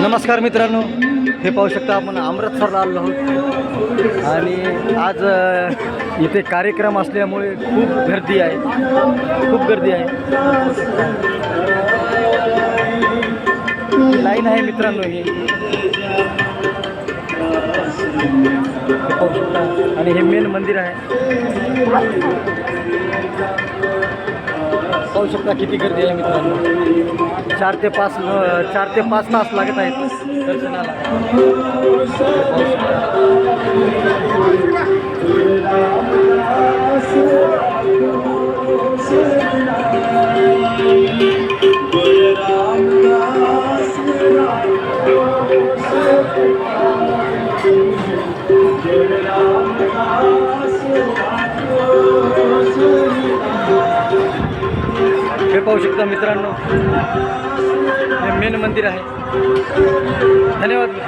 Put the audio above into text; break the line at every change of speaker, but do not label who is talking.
नमस्कार मित्रांनो हे पाहू शकता आपण अमृतसरला आलो आहोत आणि आज इथे कार्यक्रम असल्यामुळे खूप गर्दी आहे. खूप गर्दी आहे. लाईन आहे मित्रांनो ही. हे पाहू शकता. आणि हे मेन मंदिर आहे. पाहू शकता किती गर्दी आहे मित्रांनो. चार ते पाच चार ते पाच तास लागत आहेत दर्शनाला. पाहू शकता मित्रांनो. हे मेन मंदिर आहे. धन्यवाद.